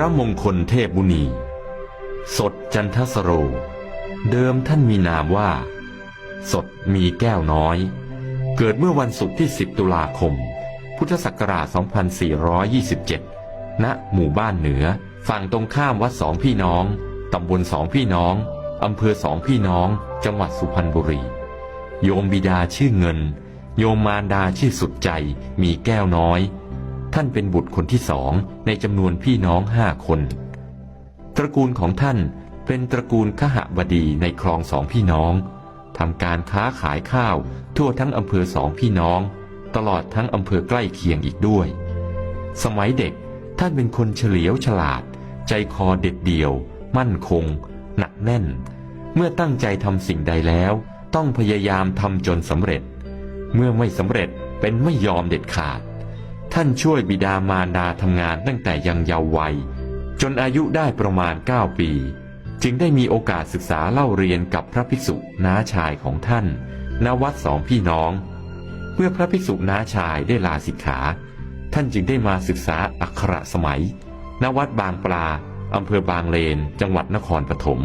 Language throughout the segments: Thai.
ระมงคลเทพมุนีสดจันทสโร เดิมท่านมีนามว่า สดมีแก้วน้อย เกิดเมื่อวันศุกร์ที่ 10 ตุลาคม พุทธศักราช 2427 ณ หมู่บ้านเหนือ ฝั่งตรงข้ามวัดสองพี่น้อง ตำบลสองพี่น้อง อำเภอสองพี่น้อง จังหวัดสุพรรณบุรี โยมบิดาชื่อเงิน โยมมารดาชื่อสุดใจ มีแก้วน้อย ท่านเป็นบุตรคนที่สองในจำนวนพี่น้องห้าคน ตระกูลของท่านเป็นตระกูลขหบดีในคลองสองพี่น้องทำการค้าขายข้าวทั่วทั้งอำเภอสองพี่น้อง ตลอดทั้งอำเภอใกล้เคียงอีกด้วย สมัยเด็กท่านเป็นคนเฉลียวฉลาด ใจคอเด็ดเดี่ยว มั่นคง หนักแน่น เมื่อตั้งใจทำสิ่งใดแล้ว ต้องพยายามทำจนสำเร็จ เมื่อไม่สำเร็จเป็นไม่ยอมเด็ดขาด ท่านช่วยบิดามารดาทำงานตั้งแต่ยังเยาว์วัย จนอายุได้ประมาณ 9 ปี จึงได้มีโอกาสศึกษาเล่าเรียนกับพระภิกษุน้าชายของท่านณวัดสองพี่น้อง เมื่อพระภิกษุน้าชายได้ลาสิกขา ท่านจึงได้มาศึกษาอักขระสมัยณวัดบางปลาอำเภอบางเลน จังหวัดนครปฐม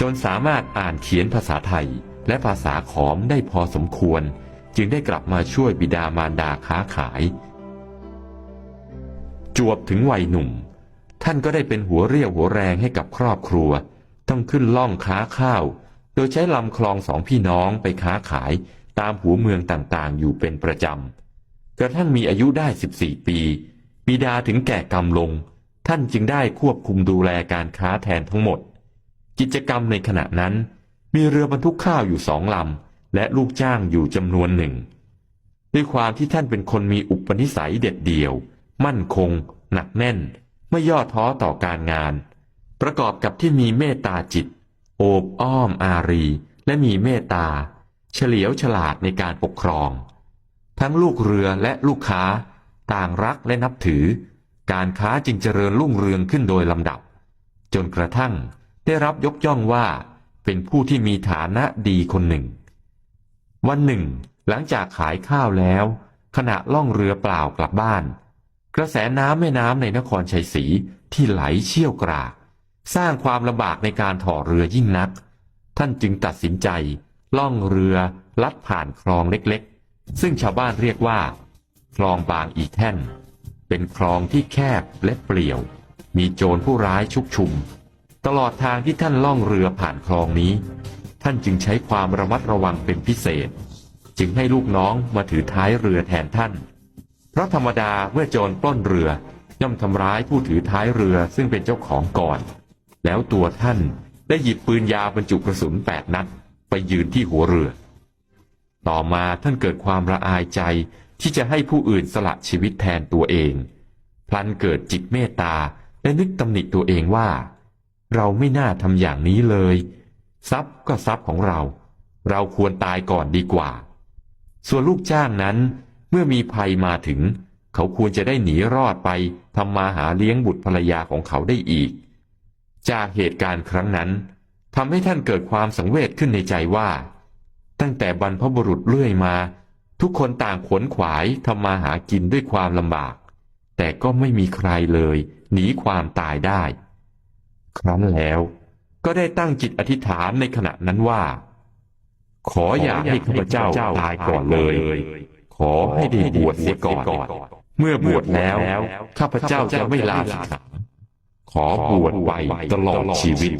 จนสามารถอ่านเขียนภาษาไทย และภาษาขอมได้พอสมควร จึงได้กลับมาช่วยบิดามารดาค้าขาย จวบถึงวัยหนุ่ม ท่านก็ได้เป็นหัวเรี่ยวหัวแรงให้กับครอบครัว ต้องขึ้นล่องค้าข้าว โดยใช้ลำคลองสองพี่น้องไปค้าขายตามหัวเมืองต่างๆ อยู่เป็นประจำ กระทั่งมีอายุได้ 14 ปี บิดาถึงแก่กรรมลง ท่านจึงได้ควบคุมดูแลการค้าแทนทั้งหมด กิจกรรมในขณะนั้นมีเรือบรรทุกข้าวอยู่สองลำ และลูกจ้างอยู่จำนวนหนึ่ง ด้วยความที่ท่านเป็นคนมีอุปนิสัยเด็ดเดี่ยว มั่นคง หนักแน่น ไม่ย่อท้อต่อการงาน ประกอบกับที่มีเมตตาจิต โอบอ้อมอารี และมีเมตตา เฉลียวฉลาดในการปกครอง ทั้งลูกเรือและลูกค้า ต่างรักและนับถือ การค้าจึงเจริญรุ่งเรืองขึ้นโดยลำดับ จนกระทั่งได้รับยกย่องว่า เป็นผู้ที่มีฐานะดีคนหนึ่ง วันหนึ่ง หลังจากขายข้าวแล้วขณะล่องเรือเปล่ากลับบ้าน กระแสน้ำแม่น้ำในนครชัยศรีที่ไหลเชี่ยวกราก สร้างความลำบากในการถ่อเรือยิ่งนัก ท่านจึงตัดสินใจ ล่องเรือลัดผ่านคลองเล็กๆ ซึ่งชาวบ้านเรียกว่า คลองบางอีแท่น เป็นคลองที่แคบและเปลี่ยว มีโจรผู้ร้ายชุกชุม ตลอดทางที่ท่านล่องเรือผ่านคลองนี้ ท่านจึงใช้ความระมัดระวังเป็นพิเศษ จึงให้ลูกน้องมาถือท้ายเรือแทนท่าน เพราะธรรมดาเมื่อโจรปล้นเรือย่อมทำร้ายผู้ถือท้ายเรือซึ่งเป็นเจ้าของก่อน แล้วตัวท่านได้หยิบปืนยาวบรรจุกระสุนแปดนัด ไปยืนที่หัวเรือ ต่อมาท่านเกิดความระอายใจที่จะให้ผู้อื่นสละชีวิตแทนตัวเอง พลันเกิดจิตเมตตาและนึกตำหนิตัวเองว่า เราไม่น่าทำอย่างนี้เลย ทรัพย์ก็ทรัพย์ของเรา เราควรตายก่อนดีกว่า ส่วนลูกจ้างนั้น เมื่อมีภัยมาถึง เขาควรจะได้หนีรอดไปทำมาหาเลี้ยงบุตรภรรยาของเขาได้อีก จากเหตุการณ์ครั้งนั้นทำให้ท่านเกิดความสังเวชขึ้นในใจว่า ตั้งแต่บรรพบุรุษเรื่อยมา ทุกคนต่างขวนขวายทำมาหากินด้วยความลำบาก แต่ก็ไม่มีใครเลยหนีความตายได้ ครั้นแล้วก็ได้ตั้งจิตอธิษฐานในขณะนั้นว่า ขออย่าให้ข้าพเจ้าตายก่อนเลย ขอให้ได้บวชเสียก่อน เมื่อบวชแล้ว ข้าพเจ้าจะไม่ลาสิกขาขอบวชไปตลอดชีวิต